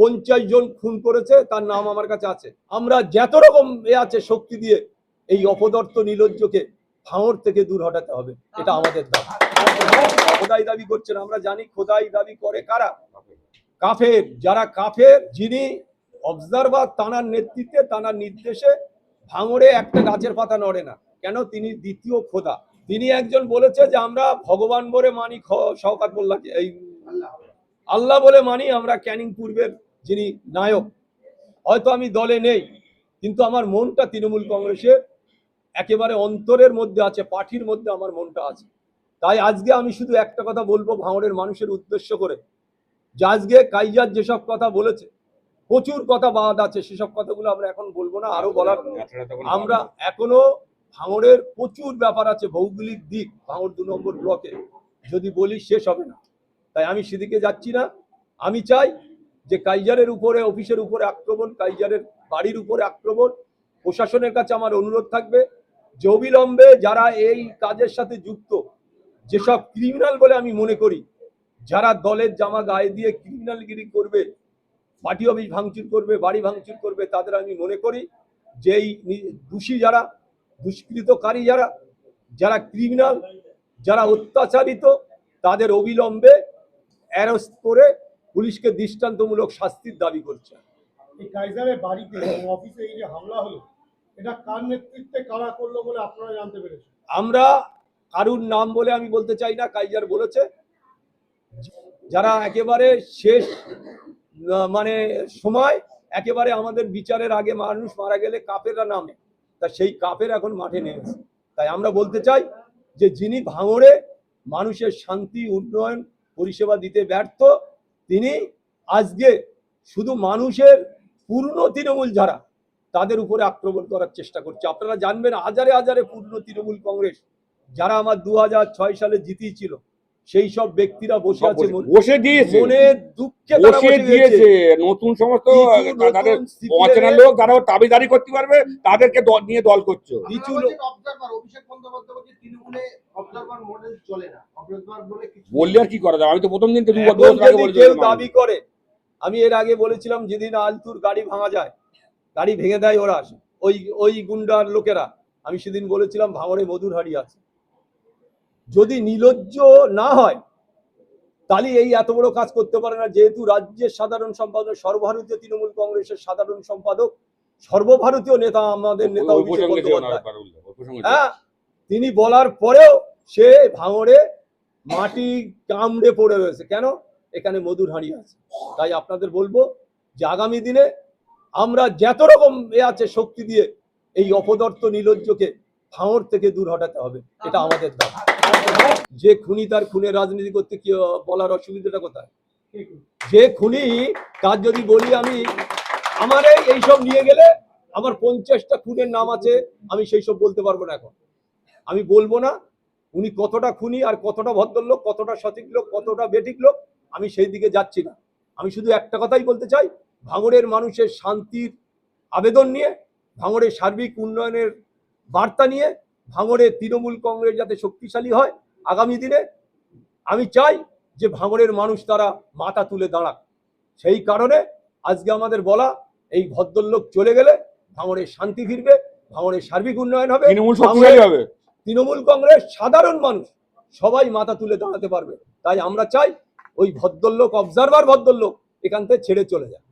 পঞ্চাশ জন খুন করেছে, তার নাম আমার কাছে আছে। আমরা যত রকম এ আছে শক্তি দিয়ে এই অপদর্থ নিলজ্জকে ভাঙর থেকে দূর হটাতে হবে, এটা আমাদের দাবি। খোদাই দাবি করছেন, আমরা জানি খোদাই দাবি করে কারা? কাফের। যারা কাফের, যিনি অবজারভার তানার নেতৃত্বে, তানার নির্দেশে ভাঙড়ে একটা গাছের পাতা নড়ে না। কেন? তিনি দ্বিতীয় খোদা। তিনি একজন বলেছে যে, আমরা ভগবান বলে মানি শওকাত মোল্লাকে এই আল্লাহ বলে মানি, আমরা ক্যানিং পূর্বের যিনি নায়ক। হয়তো আমি দলে নেই কিন্তু আমার মনটা তৃণমূল কংগ্রেসের একেবারে অন্তরের মধ্যে আছে পাঠির মধ্যে আমার মনটা আছে। তাই আজকে আমি শুধু একটা কথা বলব ভাঙড়ের মানুষের উদ্দেশ্য করে যে আজকে কাইজার যেসব কথা বলেছে প্রচুর কথা বাদ আছে সেসব কথাগুলো আমরা এখন বলব না আরও বলার আমরা এখনও ভাঙড়ের প্রচুর ব্যাপার আছে ভৌগোলিক দিক ভাঙড় দু নম্বর ব্লকে। যদি বলি শেষ হবে না। তাই আমি সেদিকে যাচ্ছি না। আমি চাই যে কাইজারের উপরে, অফিসের উপরে আক্রমণ কাইজারের বাড়ির উপরে আক্রমণ, প্রশাসনের কাছে আমার অনুরোধ থাকবে যে অবিলম্বে যারা এই কাজের সাথে যুক্ত, যেসব ক্রিমিনাল বলে আমি মনে করি, যারা দলের জামা গায়ে দিয়ে ক্রিমিনালগিরি করবে, পার্টি অফিস ভাঙচুর করবে, বাড়ি ভাঙচুর করবে, তাদের আমি মনে করি যে এই দোষী যারা, দুষ্কৃতকারী যারা যারা ক্রিমিনাল যারা অত্যাচারিত, তাদের অবিলম্বে অ্যারেস্ট করে পুলিশকে দৃষ্টান্তমূলক শাস্তির দাবি করছে। এই কাইজারের বাড়িতে অফিসে এই যে হামলা হলো এটা কার নেতৃত্বে কারা করল বলে আপনারা জানতে পেরেছেন? আমরা কারুর নাম বলে আমি বলতে চাই না কাইজার বলেছে। যারা একেবারে শেষ মানে সময় একেবারে আমাদের বিচারের আগে মানুষ মারা গেলে কাপেরা নামে। তা সেই কাপের এখন মাঠে নেমেছে। তাই আমরা বলতে চাই যে যিনি ভাঙড়ে মানুষের শান্তি উন্নয়ন পরিষেবা দিতে ব্যর্থ তিনি আজকে শুধু মানুষের পূর্ণ তৃণমূল যারা, তাদের উপরে আক্রমণ করার চেষ্টা করছে। আপনারা জানবেন, হাজারে হাজারে পূর্ণ তৃণমূল কংগ্রেস, যারা আমার দু হাজার ছয় সালে জিতিয়েছিল সেই সব ব্যক্তিরা বসে আছে বসে দিয়েছে। মনের দুঃখে বসে বসে দিয়েছে। নতুন সমস্ত তাদের অচেনা লোক যারা দাবিদারি করতে পারবে তাদেরকে দল নিয়ে দল করছ। কিছু লোক অবজারভার অভিষেক বন্দ্যোপাধ্যায় বলছে তৃণমূলে অবজারভার মডেল চলে না। অবজারভার বলে কিছু বললে আর কি করা যাবে? আমি তো প্রথম দিন কেউ দাবি করে আমি এর আগে বলেছিলাম যেদিন আলতুর গাড়ি ভাঙা যায় গাড়ি ভেঙে দেয় ওরা ওই ওই গুন্ডার লোকেরা আমি সেদিন বলেছিলাম ভাঙড়ে মধুর হাড়ি আছে। যদি নিলজ্জ না হয় তাহলে এই এত বড় কাজ করতে পারে না। যেহেতু রাজ্যের সাধারণ সম্পাদক সর্বভারতীয় তৃণমূল কংগ্রেসের সাধারণ সম্পাদক সর্বভারতীয় নেতা আমাদের নেতা অভিষেক বন্দ্যোপাধ্যায়। হ্যাঁ তিনি বলার পরেও সে ভাঙড়ে মাটি কামড়ে পড়ে রয়েছে। কেন? এখানে মধুর হাঁড়ি আছে। তাই আপনাদের বলব যে আগামী দিনে আমরা যত রকম এ আছে শক্তি দিয়ে এই অপদর্থ নিলজ্জকে ভাঙড় থেকে দূর হটাতে হবে। এটা আমাদের দাবি। যে খুনি তার খুনের রাজনীতি করতে কি বলার অসুবিধাটা কোথায়? যে খুনি তার যদি বলি আমি আমার এই এইসব নিয়ে গেলে আমার পঞ্চাশটা খুনের নাম আছে আমি সেই সব বলতে পারব না এখন। আমি বলব না উনি কতটা খুনি আর কতটা ভদ্রলোক কতটা সঠিক লোক কতটা বেঠিক লোক আমি সেই দিকে যাচ্ছি না। আমি শুধু একটা কথাই বলতে চাই ভাঙড়ের মানুষের শান্তির আবেদন নিয়ে ভাঙড়ের সার্বিক উন্নয়নের বার্তা নিয়ে ভাঙড়ের তৃণমূল কংগ্রেস যাতে শক্তিশালী হয় আগামী দিনে আমি চাই যে ভাঙড়ের মানুষ তারা মাথা তুলে দাঁড়াক। সেই কারণে আজকে আমাদের বলা এই ভদ্রলোক চলে গেলে ভাঙড়ের শান্তি ফিরবে ভাঙড়ের সার্বিক উন্নয়ন হবে তৃণমূল কংগ্রেস সাধারণ মানুষ সবাই মাথা তুলে দাঁড়াতে পারবে। তাই আমরা চাই ওই ভদ্রলোক অবজারভার ভদ্রলোক এখান থেকে ছেড়ে চলে যায়